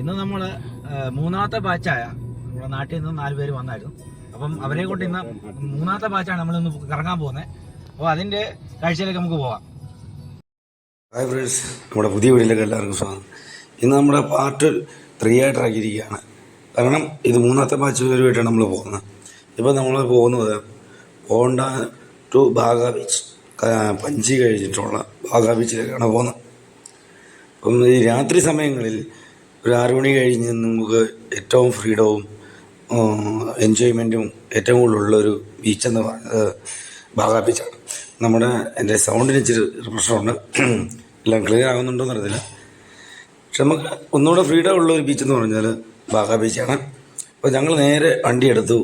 ഇന്ന് നമ്മൾ മൂന്നാമത്തെ ബാച്ചായ. നമ്മുടെ നാട്ടിൽ നിന്ന് നാല് പേര് വന്നായിരുന്നു. അപ്പം അവരെ കൊണ്ട് ഇന്ന് മൂന്നാമത്തെ ബാച്ചാണ് നമ്മൾ ഇന്ന് കറങ്ങാൻ പോകുന്നത് അപ്പോൾ അതിന്റെ കാഴ്ചയിലേക്ക് നമുക്ക് പോവാം. ഹായ് ഫ്രണ്ട്സ് നമ്മുടെ പുതിയ വീട്ടിലേക്ക് എല്ലാവർക്കും സ്വാഗതം. ഇന്ന് നമ്മുടെ പാർട്ട് ത്രീ ആയിട്ടിറക്കിയിരിക്കുകയാണ് കാരണം ഇത് മൂന്നാമത്തെ ബാച്ച് പേരുമായിട്ടാണ് നമ്മൾ പോകുന്നത്. ഇപ്പോൾ നമ്മൾ പോകുന്നത് ഹോണ്ട ടു ബാഗ ബീച്ച് പഞ്ചി കഴിഞ്ഞിട്ടുള്ള ബാഗ ബീച്ചിലേക്കാണ് പോകുന്നത്. അപ്പം ഈ രാത്രി സമയങ്ങളിൽ ഒരു ആറു മണി കഴിഞ്ഞ് നമുക്ക് ഏറ്റവും ഫ്രീഡവും എൻജോയ്മെന്റും ഏറ്റവും കൂടുതലുള്ള ഒരു ബീച്ചെന്ന് പറയുന്നത് ബാഗാ ബീച്ചാണ് നമ്മുടെ എന്റെ സൗണ്ടിന് ഇച്ചിരി പ്രശ്നമുണ്ട്. എല്ലാം ക്ലിയർ ആകുന്നുണ്ടോ എന്നറിയത്തില്ല പക്ഷെ നമുക്ക് ഒന്നുകൂടെ ഫ്രീഡം ഉള്ള ഒരു ബീച്ച് എന്ന് പറഞ്ഞാൽ ബാഗാ ബീച്ചാണ് അപ്പോൾ ഞങ്ങൾ നേരെ വണ്ടി എടുത്തു.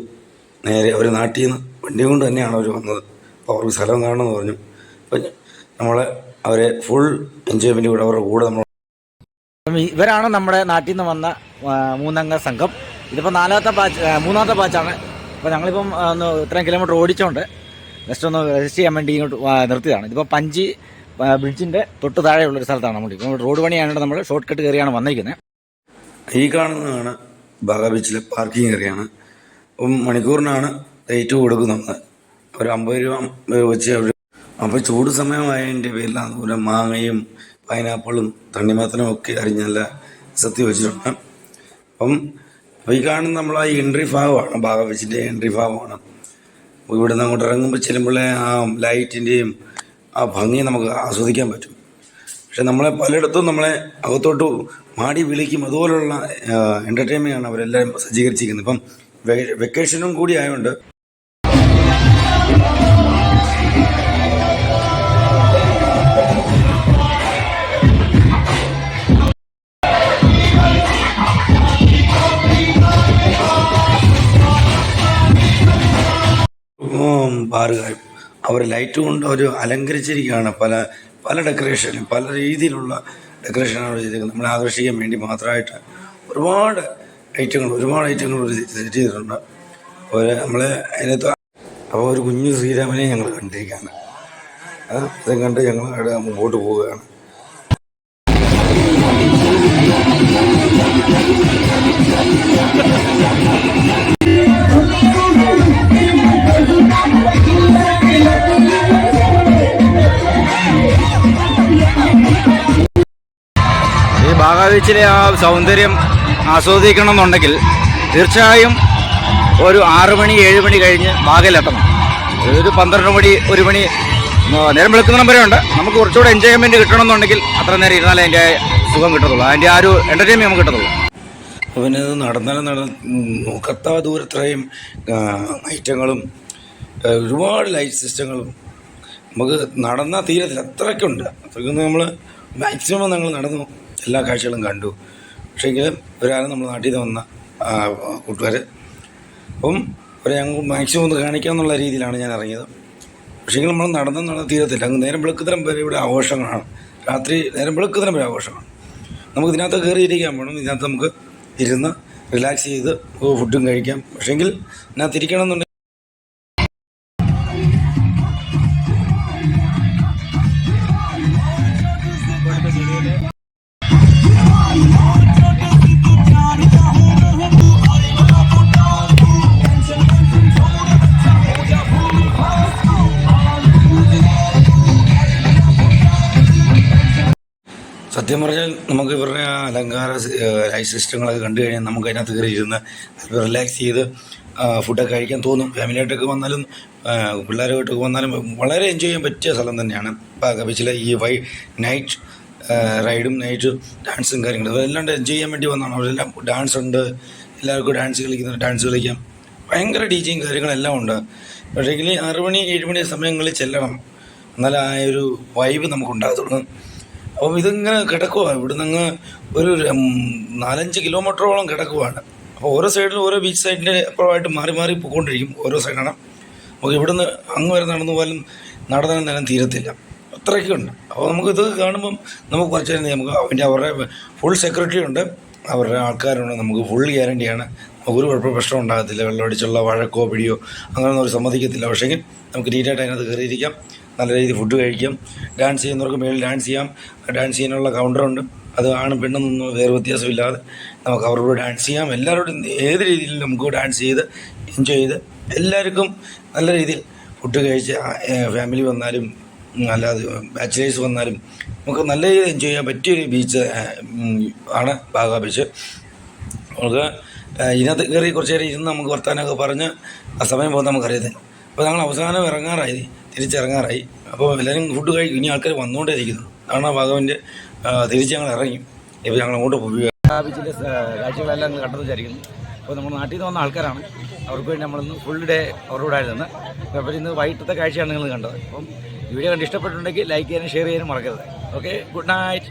നേരെ അവർ നാട്ടിൽ നിന്ന് വണ്ടി കൊണ്ട് തന്നെയാണ് അവർ വന്നത്. അപ്പോൾ അവർക്ക് സ്ഥലം കാണണമെന്ന് പറഞ്ഞു. അപ്പോൾ നമ്മളെ അവരെ ഫുൾ എൻജോയ്മെന്റ് കൂടെ അവരുടെ കൂടെ നമ്മൾ അപ്പം ഇവരാണ് നമ്മുടെ നാട്ടിൽ നിന്ന് വന്ന മൂന്നംഗ സംഘം. ഇതിപ്പോൾ നാലാമത്തെ ബാച്ച് മൂന്നാമത്തെ ബാച്ചാണ്. അപ്പോൾ ഞങ്ങളിപ്പം ഒന്ന് ഇത്രയും കിലോമീറ്റർ ഓടിച്ചോണ്ട് ജസ്റ്റ് ഒന്ന് രജിസ്റ്റർ ചെയ്യാൻ വേണ്ടി ഇങ്ങോട്ട് നിർത്തിയതാണ്. ഇതിപ്പോൾ പഞ്ചി ബ്രിഡ്ജിന്റെ തൊട്ട് താഴെയുള്ളൊരു സ്ഥലത്താണ് നമ്മൾ ഇപ്പോൾ റോഡ് പണിയായതുകൊണ്ട് നമ്മൾ ഷോർട്ട് കട്ട് കയറിയാണ് വന്നിരിക്കുന്നത് ഈ കാണുന്നതാണ് ബാഗ ബീച്ചിലെ പാർക്കിംഗ് ഏരിയയാണ് അപ്പം മണിക്കൂറിനാണ് റേറ്റ് കൊടുക്കുന്നത്. ഒരു അമ്പത് രൂപ വെച്ച് അവർ അപ്പോൾ ചൂട് സമയമായതിന്റെ പേരിലാണ് അതുപോലെ മാങ്ങയും പൈനാപ്പിളും തണ്ണിമത്തനും ഒക്കെ അരിഞ്ഞ് നല്ല സത്യം വെച്ചിട്ടുണ്ട്. അപ്പം അപ്പോൾ ഈ കാണുന്ന നമ്മൾ ആ എൻട്രി ഭാഗമാണ് ഭാഗം വെച്ചിന്റെ എൻട്രി ഭാഗമാണ് ഇവിടെ നിന്ന് അങ്ങോട്ട് ഇറങ്ങുമ്പോൾ ചെല്ലുമ്പോഴേ ആ ലൈറ്റിന്റെയും ആ ഭംഗി നമുക്ക് ആസ്വദിക്കാൻ പറ്റും. പക്ഷെ നമ്മളെ പലയിടത്തും നമ്മളെ അകത്തോട്ട് മാടി വിളിക്കും. അതുപോലുള്ള എന്റർടൈൻമെന്റ് ആണ് അവരെല്ലാം സജ്ജീകരിച്ചിരിക്കുന്നത്. ഇപ്പം വെക്കേഷനും കൂടി ആയതുകൊണ്ട് ബാറുകാരും അവർ ലൈറ്റ് കൊണ്ട് അവർ അലങ്കരിച്ചിരിക്കുകയാണ്. പല പല ഡെക്കറേഷനും പല രീതിയിലുള്ള ഡെക്കറേഷനാണ് അവർ ചെയ്തിരിക്കുന്നത്. നമ്മളെ ആകർഷിക്കാൻ വേണ്ടി മാത്രമായിട്ട് ഒരുപാട് ഐറ്റങ്ങൾ ഒരുപാട് ഐറ്റങ്ങൾ അവർ സെറ്റ് ചെയ്തിട്ടുണ്ട്. അവർ നമ്മൾ അതിനകത്ത് അപ്പോൾ ഒരു കുഞ്ഞു ശ്രീരാമനെ ഞങ്ങൾ കണ്ടിരിക്കുകയാണ്. അതും കണ്ട് ഞങ്ങൾ അവിടെ മുമ്പോട്ട് പോവുകയാണ്. ഈ ബാഗാ ബീച്ചിലെ ആ സൗന്ദര്യം ആസ്വദിക്കണം എന്നുണ്ടെങ്കിൽ തീർച്ചയായും ഒരു ആറു മണി ഏഴ് മണി കഴിഞ്ഞ് ബാഗയിലെത്തണം ഒരു പന്ത്രണ്ട് മണി ഒരു മണി നേരം വെളുക്കുന്ന വരെ ഉണ്ട്. നമുക്ക് കുറച്ചുകൂടെ എൻജോയ്മെന്റ് കിട്ടണമെന്നുണ്ടെങ്കിൽ അത്ര നേരം ഇരുന്നാലേ അതിന്റെ സുഖം കിട്ടത്തുള്ളൂ. അതിന്റെ ആ ഒരു എന്റർടൈൻമെന്റ് നമുക്ക് കിട്ടത്തുള്ളൂ. ഇത് നടന്നാലും നട നോക്കത്താ ദൂരത്രയും ഐറ്റങ്ങളും ഒരുപാട് ലൈറ്റ് സിസ്റ്റങ്ങളും നമുക്ക് നടന്നാൽ തീരത്തില്ല അത്രയ്ക്കുണ്ട്. അത്രയ്ക്കൊന്നും നമ്മൾ മാക്സിമം ഞങ്ങൾ നടന്നു. എല്ലാ കാഴ്ചകളും കണ്ടു. പക്ഷേങ്കിൽ ഒരാളും നമ്മൾ നാട്ടിൽ നിന്ന് വന്ന കൂട്ടുകാർ അപ്പം ഒരു ഞങ്ങൾ മാക്സിമം ഒന്ന് കാണിക്കാമെന്നുള്ള രീതിയിലാണ് ഞാൻ ഇറങ്ങിയത്. പക്ഷേങ്കിൽ നമ്മൾ നടന്ന് നടന്ന് തീരത്തില്ല. അങ്ങ് നേരം വെളുക്കുതരം വരെ ഇവിടെ ആഘോഷങ്ങളാണ്. രാത്രി നേരം വെളുക്കുതരം വരെ ആഘോഷമാണ് നമുക്ക് ഇതിനകത്ത് കയറിയിരിക്കാൻ വേണം. ഇതിനകത്ത് നമുക്ക് ഇരുന്ന് റിലാക്സ് ചെയ്ത് ഫുഡും കഴിക്കാം. പക്ഷേങ്കിൽ ഇതിനകത്ത് ഇരിക്കണം എന്നുണ്ടെങ്കിൽ സത്യം പറഞ്ഞാൽ നമുക്ക് ഇവരുടെ അലങ്കാര ലൈഫ് സിസ്റ്റങ്ങളൊക്കെ കണ്ടു കഴിഞ്ഞാൽ നമുക്ക് അതിനകത്ത് കയറി ഇരുന്ന് റിലാക്സ് ചെയ്ത് ഫുഡൊക്കെ കഴിക്കാൻ തോന്നും. ഫാമിലിയായിട്ടൊക്കെ വന്നാലും പിള്ളേരുമായിട്ടൊക്കെ വന്നാലും വളരെ എൻജോയ് ചെയ്യാൻ പറ്റിയ സ്ഥലം തന്നെയാണ്. ബീച്ചിലെ ഈ വൈ നൈറ്റ് റൈഡും നൈറ്റ് ഡാൻസും കാര്യങ്ങളും ഇവരെല്ലാം എൻജോയ് ചെയ്യാൻ വേണ്ടി വന്നതാണ്. അവരെല്ലാം ഡാൻസ് ഉണ്ട്. എല്ലാവർക്കും ഡാൻസ് കളിക്കുന്ന ഡാൻസ് കളിക്കാം. ഭയങ്കര ഡീജയും കാര്യങ്ങളെല്ലാം ഉണ്ട്. പക്ഷേങ്കിൽ ആറ് മണി ഏഴ് മണി സമയങ്ങളിൽ ചെല്ലണം. എന്നാലും ആ ഒരു വൈബ് നമുക്ക് ഉണ്ടാകത്തുള്ളൂ അപ്പം ഇതിങ്ങനെ കിടക്കുവാണ്. ഇവിടുന്ന് അങ്ങ് ഒരു നാലഞ്ച് കിലോമീറ്ററോളം കിടക്കുവാണ്. അപ്പോൾ ഓരോ സൈഡിലും ഓരോ ബീച്ച് സൈഡിന്റെ അപ്പുറമായിട്ട് മാറി മാറി പോയിക്കൊണ്ടിരിക്കും ഓരോ സൈഡാണ് നമുക്ക് ഇവിടുന്ന് അങ്ങ് വരെ നടന്നു പോലും നടന്നാലും നേരം തീരത്തില്ല. അത്രയ്ക്കുണ്ട് അപ്പോൾ നമുക്കിത് കാണുമ്പം നമുക്ക് കുറച്ച് നേരം നമുക്ക് അതിന്റെ അവരുടെ ഫുൾ സെക്യൂരിറ്റി ഉണ്ട്. അവരുടെ ആൾക്കാരുണ്ട്. നമുക്ക് ഫുൾ ഗ്യാരണ്ടിയാണ് ഒരു കുഴപ്പം പ്രശ്നം ഉണ്ടാകത്തില്ല. വെള്ളമടിച്ചുള്ള വഴക്കോ പിടിയോ അങ്ങനെയൊന്നും അവർ സമ്മതിക്കത്തില്ല. പക്ഷേങ്കിൽ നമുക്ക് നീറ്റായിട്ട് അതിനകത്ത് കയറിയിരിക്കാം. നല്ല രീതിയിൽ ഫുഡ് കഴിക്കും. ഡാൻസ് ചെയ്യുന്നവർക്ക് മേളിൽ ഡാൻസ് ചെയ്യാം. ഡാൻസ് ചെയ്യാനുള്ള കൗണ്ടറുണ്ട് അത് ആണ് പെണ്ണും ഒന്നും വേറെ വ്യത്യാസമില്ലാതെ നമുക്ക് അവരോട് ഡാൻസ് ചെയ്യാം. എല്ലാവരോടും ഏത് രീതിയിൽ നമുക്ക് ഡാൻസ് ചെയ്ത് എൻജോയ് ചെയ്ത് എല്ലാവർക്കും നല്ല രീതിയിൽ ഫുഡ് കഴിച്ച് ഫാമിലി വന്നാലും അല്ലാതെ ബാച്ചിലേഴ്സ് വന്നാലും നമുക്ക് നല്ല രീതിയിൽ എൻജോയ് ചെയ്യാൻ പറ്റിയൊരു ബീച്ച് ആണ് ബാഗ ബീച്ച് നമുക്ക് ഇതിനകത്ത് കയറി കുറച്ച് നേരം ഇരുന്ന് നമുക്ക് വർത്താനമൊക്കെ പറഞ്ഞ് ആ സമയം പോകുന്ന നമുക്കറിയത്തില്ല. അപ്പോൾ ഞങ്ങൾ അവസാനം ഇറങ്ങാറായി. തിരിച്ചിറങ്ങാറായി. അപ്പോൾ എല്ലാവരും ഫുഡ് കഴിക്കും ഇനി ആൾക്കാർ വന്നുകൊണ്ടേ ഇരിക്കുന്നു അതാണ് ഭാഗവിന്റെ തിരിച്ച് ഞങ്ങൾ ഇറങ്ങി. ഇപ്പോൾ ഞങ്ങൾ അങ്ങോട്ട് പോയി കാഴ്ചകളെല്ലാം കണ്ടെന്ന് വിചാരിക്കുന്നു. അപ്പോൾ നമ്മുടെ നാട്ടിൽ നിന്ന് വന്ന ആൾക്കാരാണ്. അവർക്ക് വേണ്ടി നമ്മളിന്ന് ഫുൾ ഡേ അവരുടെ കൂടെ ആയിരുന്നു. അപ്പോൾ ഇന്ന് വൈകിട്ടത്തെ കാഴ്ചയാണ് നിങ്ങൾ കണ്ടത്. അപ്പം വീഡിയോ കണ്ട് ഇഷ്ടപ്പെട്ടിട്ടുണ്ടെങ്കിൽ ലൈക്ക് ചെയ്യാനും ഷെയർ ചെയ്യാനും മറക്കരുത്. Okay good night